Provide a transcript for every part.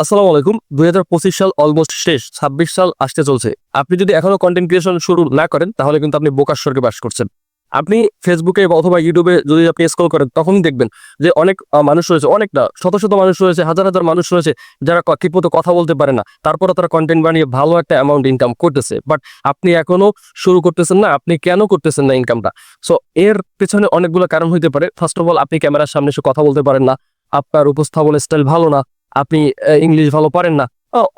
আসসালামু আলাইকুম। দুই হাজার পঁচিশ সাল অলমোস্ট শেষ, ছাব্বিশ সাল আসতে চলছে। আপনি যদি এখনও কন্টেন্ট ক্রিয়েশন শুরু না করেন, তাহলে কিন্তু আপনি বোকার স্বর্গে বাস করছেন। আপনি ফেসবুকে অথবা ইউটিউবে যদি আপনি স্ক্রল করেন, তখনই দেখবেন যে অনেক মানুষ রয়েছে, অনেকটা, শত শত মানুষ রয়েছে, হাজার হাজার মানুষ রয়েছে, যারা ক- ঠিকমতো কথা বলতে পারে না। তারপরে তারা কন্টেন্ট বানিয়ে ভালো একটা অ্যামাউন্ট ইনকাম করতেছে। বাট আপনি এখনও শুরু করতেছেন না, আপনি কেন করতেছেন না ইনকামটা সো এর পেছনে অনেকগুলো কারণ হইতে পারে। ফার্স্ট অফ অল আপনি ক্যামেরার সামনে এসে কথা বলতে পারেন না। আপনার উপস্থাপন স্টাইল ভালো না। আপনি ইংলিশ ভালো পারেন না।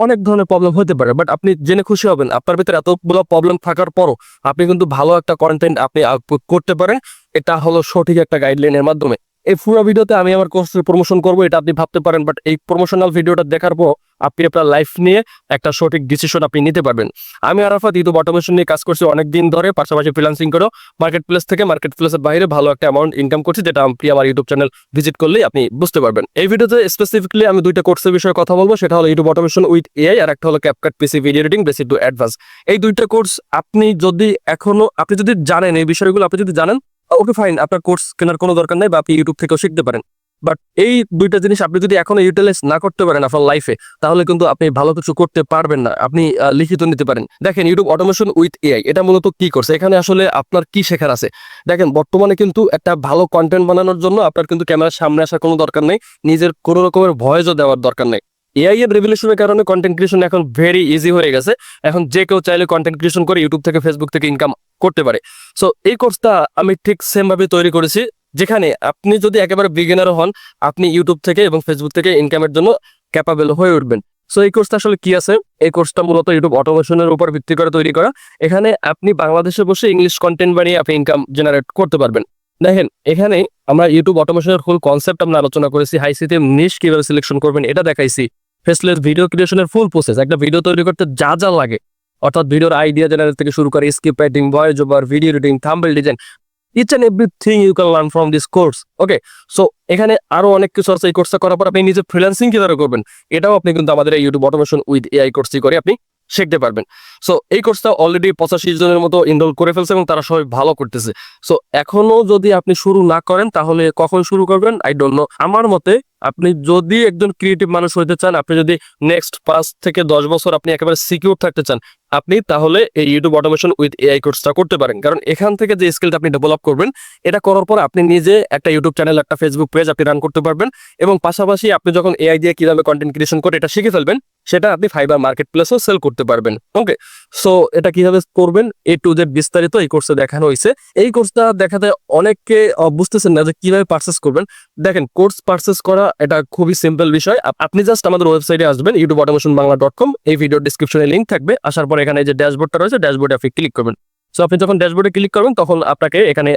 অনেক ধরনের প্রবলেম হতে পারে বাট আপনি জেনে খুশি হবেন, আপনার ভিতরে এতগুলো প্রবলেম থাকার পরও আপনি কিন্তু ভালো একটা কন্টেন্ট আপনি করতে পারেন। এটা হলো সঠিক একটা গাইডলাইনের মাধ্যমে। এই পুরো ভিডিওতে আমি আমার কোর্সের প্রমোশন করব, এটা আপনি ভাবতে পারেন বাট এই প্রমোশনাল ভিডিওটা দেখার পর আপনি আপনার লাইফ নিয়ে একটা সঠিক ডিসিশন আপনি নিতে পারবেন। আমি আরাফাত ইউটিউব অটোমেশন নিয়ে কাজ করছি অনেক দিন ধরে, পাশাপাশি ফ্রিলান্সিং করেও। মার্কেট প্লেস থেকে মার্কেট প্লেসের বাইরে ভালো একটা অ্যামাউন্ট ইনকাম করছি, যেটা আপনি আমার ইউটিউব চ্যানেল ভিজিট করলেই আপনি বুঝতে পারবেন। এই ভিডিওতে স্পেসিফিকলি আমি দুইটা কোর্সের বিষয়ে কথা বলব, সেটা হলো ইউটিউব অটোমেশন উইথ এআই আর একটা হলো CapCut PC video editing basic to advance এই দুইটা কোর্স আপনি যদি এখনও, আপনি যদি জানেন এই বিষয়গুলো, আপনি যদি জানেন ওকে ফাইন আপনার কোর্স কেনার কোনো দরকার নেই বা আপনি ইউটিউব থেকেও শিখতে পারেন। বাট এই দুইটা জিনিস আপনি যদি এখনও ইউটিলাইজ না করতে পারেন আপনার লাইফে তাহলে কিন্তু আপনি ভালো কিছু করতে পারবেন না। আপনি লিখিত নিতে পারেন। দেখেন ইউটিউব অটোমেশন উইথ এআই এটা মূলত কি করছে এখানে আসলে আপনার কি শেখার আছে? দেখেন, বর্তমানে কিন্তু একটা ভালো কন্টেন্ট বানানোর জন্য আপনার কিন্তু ক্যামেরার সামনে আসার কোনো দরকার নেই। নিজের কোনো রকমের ভয়েসও দেওয়ার দরকার নেই। এআই এর রেভলিউশনের কারণে কন্টেন্ট ক্রিয়েশন এখন ভেরি ইজি হয়ে গেছে। এখন যে কেউ চাইলে কন্টেন্ট ক্রিয়েশন করে ইউটিউব থেকে ফেসবুক থেকে ইনকাম করতে পারে। সো এই কোর্সটা আমি ঠিক সেম ভাবে তৈরি করেছি, যেখানে আপনি যদি একেবারে বিগিনারও হন, আপনি ইউটিউব থেকে এবং ফেসবুক থেকে ইনকামের জন্য ক্যাপাবেল হয়ে উঠবেন। সো এই কোর্সটা আসলে কি আছে? এই কোর্সটা মূলত ইউটিউব অটোমেশনের উপর ভিত্তি করে তৈরি করা। এখানে আপনি বাংলাদেশে বসে ইংলিশ কন্টেন্ট বানিয়ে আপনি ইনকাম জেনারেট করতে পারবেন। দেখেন, এখানে আমরা ইউটিউব অটোমেশনের ফুল কনসেপ্ট আমরা আলোচনা করেছি হাই সিতে নিশ কীভাবে সিলেকশন করবেন, এটা দেখাইছি। ফেসলেস ভিডিও ক্রিয়েশনের ফুল প্রসেস একটা ভিডিও তৈরি করতে যা যা লাগে। অর্থাৎ ভিডিওর আইডিয়া জেনারেট থেকে শুরু করে script writing voice over video editing thumbnail design each and everything you can learn from this course okay so এখানে আরও অনেক কিছু আছে এই কোর্সটা করার পর আপনি নিজে ফ্রিল্যান্সিং কীভাবে করবেন, এটাও আপনি কিন্তু আমাদের এই ইউটিউব অটোমেশন উইথ এআই কোর্সটি করে আপনি শিখতে পারবেন। সো এই কোর্সটা অলরেডি পঁচাশি জনের মতো ইনরোল করে ফেলছে এবং তারা সবাই ভালো করতেছে। সো এখনও যদি আপনি শুরু না করেন, তাহলে কখন শুরু করবেন? আই ডোন্ট নো আমার মতে আপনি যদি একজন ক্রিয়েটিভ মানুষ হইতে চান, আপনি যদি নেক্সট পাঁচ থেকে দশ বছর আপনি একেবারে সিকিউর থাকতে চান, আপনি তাহলে এই ইউটিউব অটোমেশন উইথ এআই কোর্সটা করতে পারেন। কারণ এখান থেকে যে স্কিলটা আপনি ডেভেলপ করবেন, এটা করার পর আপনি নিজে একটা ইউটিউব চ্যানেল একটা ফেসবুক পেজ আপনি রান করতে পারবেন এবং পাশাপাশি আপনি যখন এআই দিয়ে কীভাবে কন্টেন্ট ক্রিয়েশন করে এটা শিখে ফেলবেন, সেটা আপনি ফাইবার মার্কেট প্লেসেও সেল করতে পারবেন। ওকে সো এটা কীভাবে করবেন? এ টু জেড বিস্তারিত এই কোর্সে দেখানো হয়েছে এই কোর্সটা দেখাতে অনেককে বুঝতেছেন না যে কীভাবে পারচেস করবেন। দেখেন কোর্স পারচেস করা এটা খুবই সিম্পল বিষয়। আপনি জাস্ট আমাদের ওয়েবসাইটে আসবেন YouTube automation Bangla dot com এই ভিডিও ডিসক্রিপশনে লিঙ্ক থাকবে। আসার পর এখানে যে ড্যাশবোর্ডটা রয়েছে ড্যাশবোর্ডে আপনি ক্লিক করবেন। সো আপনি যখন ড্যাশবোর্ডে ক্লিক করবেন, তখন আপনাকে এখানে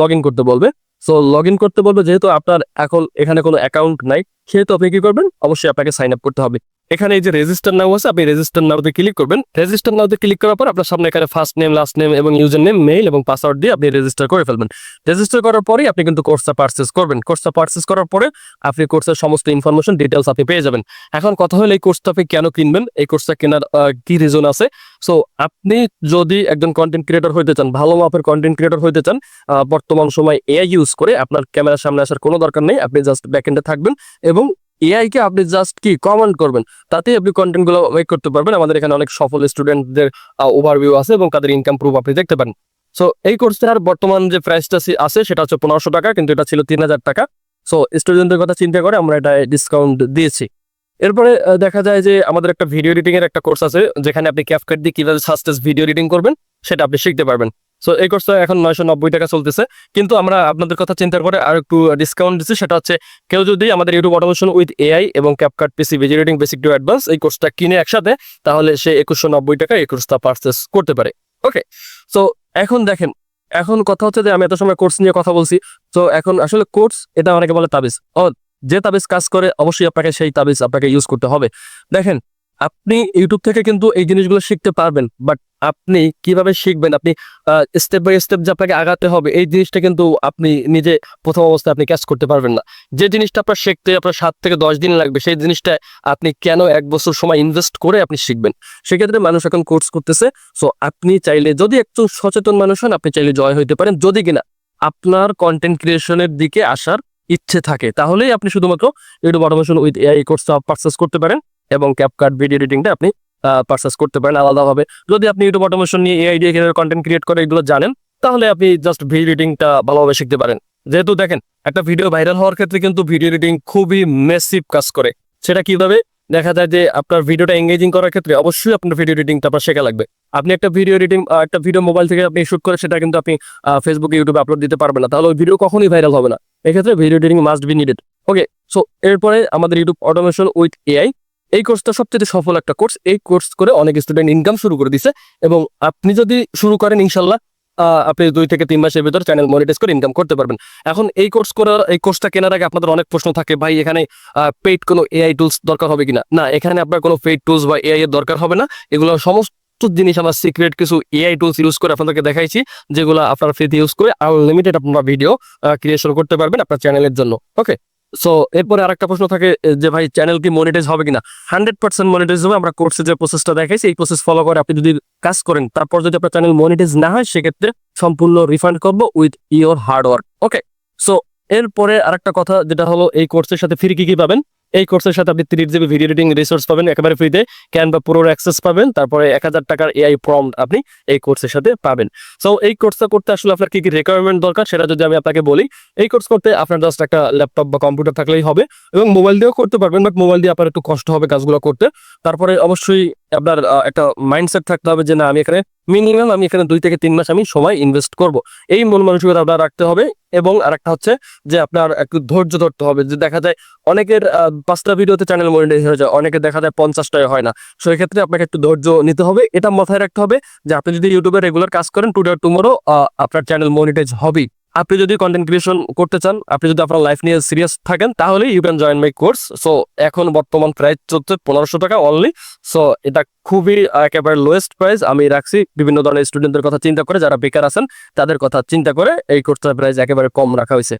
লগ করতে বলবে। সো লগ করতে বলবে, যেহেতু আপনার এখন এখানে কোনো অ্যাকাউন্ট নাই, সেহেতু আপনি কি করবেন? অবশ্যই আপনাকে সাইন আপ করতে হবে। এখানে এই যে রেজিস্টার নাও আছে, আপনি রেজিস্টার নাওতে ক্লিক করবেন। রেজিস্টার নাওতে ক্লিক করার পর আপনার সামনে এখানে ফার্স্ট নেম লাস্ট নেম এবং ইউজার নেম মেইল এবং পাসওয়ার্ড দিয়ে আপনি রেজিস্টার করে ফেলবেন। রেজিস্টার করার পরেই আপনি কিন্তু কোর্সটা পারচেস করবেন। কোর্সটা পারচেস করার পরে আপনি কোর্সের সমস্ত ইনফরমেশন ডিটেলস আপনি পেয়ে যাবেন। এখন কথা হলো এই কোর্সটা আপনি কেন কিনবেন? এই কোর্সটা কেনার কি রিজন আছে? সো আপনি যদি একজন কন্টেন্ট ক্রিয়েটর হইতে চান, ভালো মাপের কন্টেন্ট ক্রিয়েটর হইতে চান বর্তমান সময় এআই ইউজ করে আপনার ক্যামেরার সামনে আসার কোনো দরকার নেই। আপনি জাস্ট ব্যাকএন্ডে থাকবেন এবং এআই কে আপনি জাস্ট কি কমেন্ট করবেন, তাতেই আপনি কন্টেন্টগুলো মেক করতে পারবেন। আমাদের এখানে অনেক সফল স্টুডেন্টদের ওভারভিউ আছে এবং তাদের ইনকাম প্রুফ আপনি দেখতে পারেন। সো এই কোর্সটার বর্তমান যে প্রাইসটা আছে, সেটা হচ্ছে পনেরোশো টাকা, কিন্তু এটা ছিল তিন হাজার টাকা। সো স্টুডেন্টদের কথা চিন্তা করে আমরা এটা ডিসকাউন্ট দিয়েছি। এরপরে দেখা যায় যে আমাদের একটা ভিডিও এডিটিং এর একটা কোর্স আছে, যেখানে আপনি ক্যাপকাট দিয়ে কীভাবে সাস্টেস ভিডিও এডিটিং করবেন, সেটা আপনি শিখতে পারবেন। সো এই কোর্সটা এখন নয়শো নব্বই টাকা চলতেছে। কিন্তু আমরা আপনাদের কথা চিন্তা করে আর একটু ডিসকাউন্ট দিচ্ছি, সেটা হচ্ছে কেউ যদি আমাদের ইউটিউব অটোমেশন উইথ এআই এবং CapCut PC editing basic to advance এই কোর্সটা কিনে একসাথে, তাহলে সে একুশশো নব্বই টাকা এই কোর্সটা পারচেস করতে পারে। ওকে সো এখন দেখেন, এখন কথা হচ্ছে যে আমি এত সময় কোর্স নিয়ে কথা বলছি তো এখন আসলে কোর্স এটা অনেকে বলে তাবিজ। ও, যে তাবিজ কাজ করে, অবশ্যই আপনাকে সেই তাবিজ আপনাকে ইউজ করতে হবে। দেখেন আপনি ইউটিউব থেকে কিন্তু এই জিনিসগুলো শিখতে পারবেন বাট আপনি কীভাবে শিখবেন? আপনি স্টেপ বাই স্টেপ যে আপনাকে আগাতে হবে, এই জিনিসটা কিন্তু আপনি নিজে প্রথম অবস্থায় আপনি ক্যাচ করতে পারবেন না। যে জিনিসটা আপনার শিখতে আপনার সাত থেকে দশ দিন লাগবে, সেই জিনিসটা আপনি কেন এক বছর সময় ইনভেস্ট করে আপনি শিখবেন? সেক্ষেত্রে মানুষ এখন কোর্স করতেছে সো আপনি চাইলে যদি একটু সচেতন মানুষ হন, আপনি চাইলে জয় হইতে পারেন। যদি কিনা আপনার কন্টেন্ট ক্রিয়েশনের দিকে আসার ইচ্ছে থাকে, তাহলেই আপনি শুধুমাত্র ইউটিউব অটোমেশন উইথ এআই কোর্সটা পারচেস করতে পারেন। এবং ক্যাপকাট ভিডিও এডিটিংটা আপনি পারচেস করতে পারেন আলাদাভাবে। যদি আপনি ইউটিউব অটোমেশন নিয়ে এআই দিয়ে কন্টেন্ট ক্রিয়েট করে এগুলো জানেন, তাহলে আপনি জাস্ট ভিডিও এডিটিংটা ভালোভাবে শিখতে পারেন। যেহেতু দেখেন, একটা ভিডিও ভাইরাল হওয়ার ক্ষেত্রে কিন্তু ভিডিও এডিটিং খুবই মেসিভ কাজ করে। সেটা কীভাবে? দেখা যায় যে আপনার ভিডিওটা এঙ্গেজিং করার ক্ষেত্রে অবশ্যই আপনার ভিডিও এডিটিংটা আপনার শেখা লাগবে। আপনি একটা ভিডিও এডিটিং একটা ভিডিও মোবাইল থেকে আপনি শুট করে সেটা কিন্তু আপনি ফেসবুকে ইউটিউবে আপলোড দিতে পারবেন না। তাহলে ওই ভিডিও কখনোই ভাইরাল হবে না। এক্ষেত্রে video editing must be needed okay so এরপরে আমাদের ইউটিউব অটোমেশন উইথ এআই এই কোর্সটা সবচেয়ে সফল একটা কোর্স এই কোর্স করে অনেক স্টুডেন্ট ইনকাম শুরু করে দিছে এবং আপনি যদি শুরু করেন, ইনশাল্লাহ আপনি দুই থেকে তিন মাসের ভিতর চ্যানেল মনিটাইজ করে ইনকাম করতে পারবেন। এখন এই কোর্স করার, এই কোর্সটা কেনার আগে আপনাদের অনেক প্রশ্ন থাকে, ভাই, এখানে পেইড কোনো এআই টুলস দরকার হবে কিনা? না, এখানে আপনার কোনো পেইড টুলস বা এআই এর দরকার হবে না। এগুলো সমস্ত জিনিস আমার সিক্রেট কিছু এআই টুলস ইউজ করে আপনাদেরকে দেখাইছি, যেগুলো আপনারা ফ্রিতে ইউজ করে আনলিমিটেড আপনারা ভিডিও ক্রিয়েশন করতে পারবেন আপনার চ্যানেলের জন্য। ওকে সো এরপরে আরেকটা প্রশ্ন থাকে যে ভাই চ্যানেল কি মনিটাইজ হবে কিনা? হান্ড্রেড পার্সেন্ট মনিটাইজ হবে। আমরা কোর্সে যে প্রসেসটা দেখাইছি, এই প্রসেস ফলো করে আপনি যদি কাজ করেন, তারপর যদি আপনার চ্যানেল মনিটাইজ না হয়, সেক্ষেত্রে সম্পূর্ণ রিফান্ড করব with your hard work okay so এরপরে আরেকটা কথা, যেটা হলো, এই কোর্সের সাথে ফ্রি কি কি পাবেন? এই কোর্সের সাথে আপনি তিরিশ জিবি ভিডিও এডিটিং রিসোর্স পাবেন, একেবারে ফ্রিতে ক্যানভা পুরোর অ্যাক্সেস পাবেন, তারপরে এক হাজার টাকার এআই ফর্ম আপনি এই কোর্সের সাথে পাবেন। সো এই কোর্সটা করতে আসলে আপনার কি কি রিকোয়ারমেন্ট দরকার সেটা যদি আমি আপনাকে বলি, এই কোর্স করতে আপনার জাস্ট একটা ল্যাপটপ বা কম্পিউটার থাকলেই হবে এবং মোবাইল দিয়েও করতে পারবেন বাট মোবাইল দিয়ে আপনার একটু কষ্ট হবে কাজগুলো করতে। তারপরে অবশ্যই আপনার একটা মাইন্ডসেট থাকতে হবে যে না, আমি এখানে মিনিমাম আমি এখানে দুই থেকে তিন মাস আমি সময় ইনভেস্ট করব। এই মন মানসিকতা আপনার রাখতে হবে এবং আরেকটা হচ্ছে যে আপনার একটু ধৈর্য ধরতে হবে। যে দেখা যায় অনেকের পাঁচটা ভিডিওতে চ্যানেল মনিটাইজ হয়ে যায় অনেকে দেখা যায় পঞ্চাশটায় হয় না। সেই ক্ষেত্রে আপনাকে একটু ধৈর্য নিতে হবে। এটা মাথায় রাখতে হবে যে আপনি যদি ইউটিউবে রেগুলার কাজ করেন টুডে টুমোরো আপনার চ্যানেল মনিটাইজ হবেই। আপনি যদি কন্টেন্ট ক্রিয়েশন করতে চান, আপনি যদি আপনার লাইফ নিয়ে সিরিয়াস থাকেন, তাহলে you can join my course so এখন বর্তমান প্রাইস চলছে পনেরোশো টাকা অনলি সো এটা খুবই একেবারে লোয়েস্ট প্রাইস আমি রাখছি। বিভিন্ন ধরনের স্টুডেন্টদের কথা চিন্তা করে, যারা বেকার আছেন, তাদের কথা চিন্তা করে এই কোর্সটার প্রাইস একেবারে কম রাখা হয়েছে।